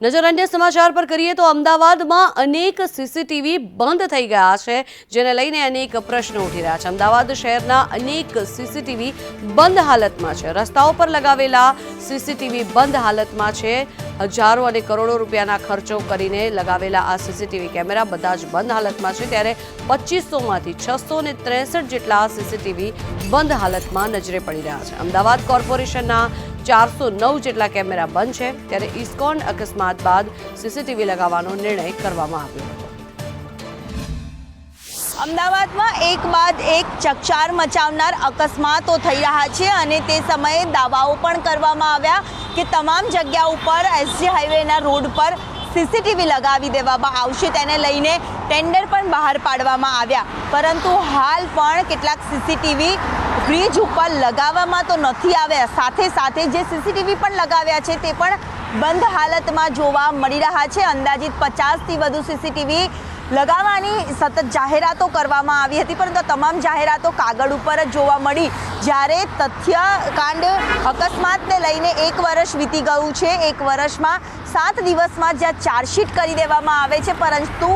નજર અન્ય સમાચાર પર કરીએ તો અમદાવાદમાં અનેક સીસીટીવી બંધ થઈ ગયા છે, જેને લઈને અનેક પ્રશ્નો ઉઠી રહ્યા છે. અમદાવાદ શહેરના અનેક સીસીટીવી બંધ હાલતમાં છે. રસ્તાઓ પર લગાવેલા સીસીટીવી બંધ હાલતમાં છે. હજારો અને કરોડો રૂપિયાના ખર્ચો કરીને લગાવેલા આ સીસીટીવી કેમેરા બધા જ બંધ હાલતમાં છે. ત્યારે પચીસોમાંથી છસો ને ત્રેસઠ જેટલા સીસીટીવી બંધ હાલતમાં નજરે પડી રહ્યા છે. અમદાવાદ કોર્પોરેશનના ચારસો નવ જેટલા કેમેરા બંધ છે, ત્યારે ઇસ્કોન અકસ્માત બાદ સીસીટીવી લગાવવાનો નિર્ણય કરવામાં આવ્યો હતો. અમદાવાદમાં એક બાદ એક ચકચાર મચાવનાર અકસ્માતો થઈ રહ્યા છે અને તે સમયે દાવાઓ પણ કરવામાં આવ્યા કે તમામ જગ્યા ઉપર એસજી હાઈવેના રોડ પર સીસીટીવી લગાવી દેવામાં આવશે. તેને લઈને ટેન્ડર પણ બહાર પાડવામાં આવ્યા. પરંતુ હાલ પણ કેટલાક સીસીટીવી બ્રિજ ઉપર લગાવવામાં તો નથી આવ્યા. સાથે સાથે જે સીસીટીવી પણ લગાવ્યા છે તે પણ બંધ હાલતમાં જોવા મળી રહ્યા છે. અંદાજિત પચાસથી વધુ સીસીટીવી લગાવવાની સતત જાહેરાતો કરવામાં આવી હતી, પરંતુ તમામ જાહેરાતો કાગળ ઉપર જ જોવા મળી. જ્યારે તથ્ય કાંડ અકસ્માતને લઈને એક વર્ષ વીતી ગયું છે, એક વર્ષમાં સાત દિવસમાં જ્યાં ચાર્જશીટ કરી દેવામાં આવે છે, પરંતુ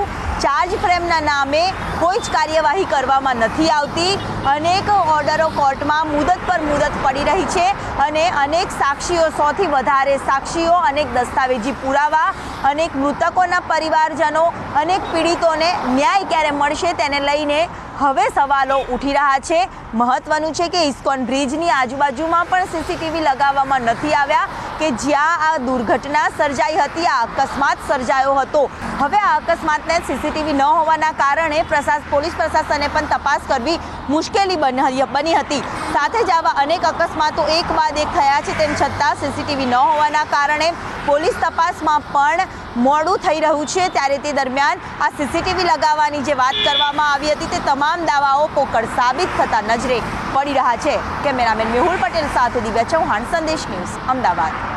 ચાર્જ ફ્રેમના નામે કોઈ જ કાર્યવાહી કરવામાં નથી આવતી. અનેક ઓર્ડરો કોર્ટમાં મુદત પર મુદત પડી રહી છે અને અનેક સાક્ષીઓ, સૌથી વધારે સાક્ષીઓ, અનેક દસ્તાવેજી પુરાવા, અનેક મૃતકોના પરિવારજનો, અનેક પીડિતોને ન્યાય ક્યારે મળશે તેને લઈને હવે સવાલો ઉઠી રહ્યા છે. મહત્વનું છે કે ઇસ્કોન બ્રિજની આજુબાજુમાં પણ સીસીટીવી લગાવવામાં નથી આવ્યા કે જ્યાં આ દુર્ઘટના સર્જાઈ હતી, આ અકસ્માત સર્જાયો હતો. હવે આ અકસ્માતને સીસીટીવી ન હોવાના કારણે પ્રશાસ, પોલીસ પ્રશાસને પણ તપાસ કરવી મુશ્કેલી બની હતી. સાથે જ આવા અનેક અકસ્માતો એક બાદ એક થયા છે તેમ છતાં સીસીટીવી ન હોવાના કારણે પોલીસ તપાસમાં પણ મોડું થઈ રહ્યું છે ત્યારે તે દરમિયાન આ સીસીટીવી લગાવવાની જે વાત કરવામાં આવી હતી તે તમામ દાવાઓ પોકળ સાબિત થતા નજરે પડી રહ્યા છે. કેમેરામેન મેહુલ પટેલ સાથે દિવ્યા ચૌહાણ, સંદેશ ન્યૂઝ, અમદાવાદ.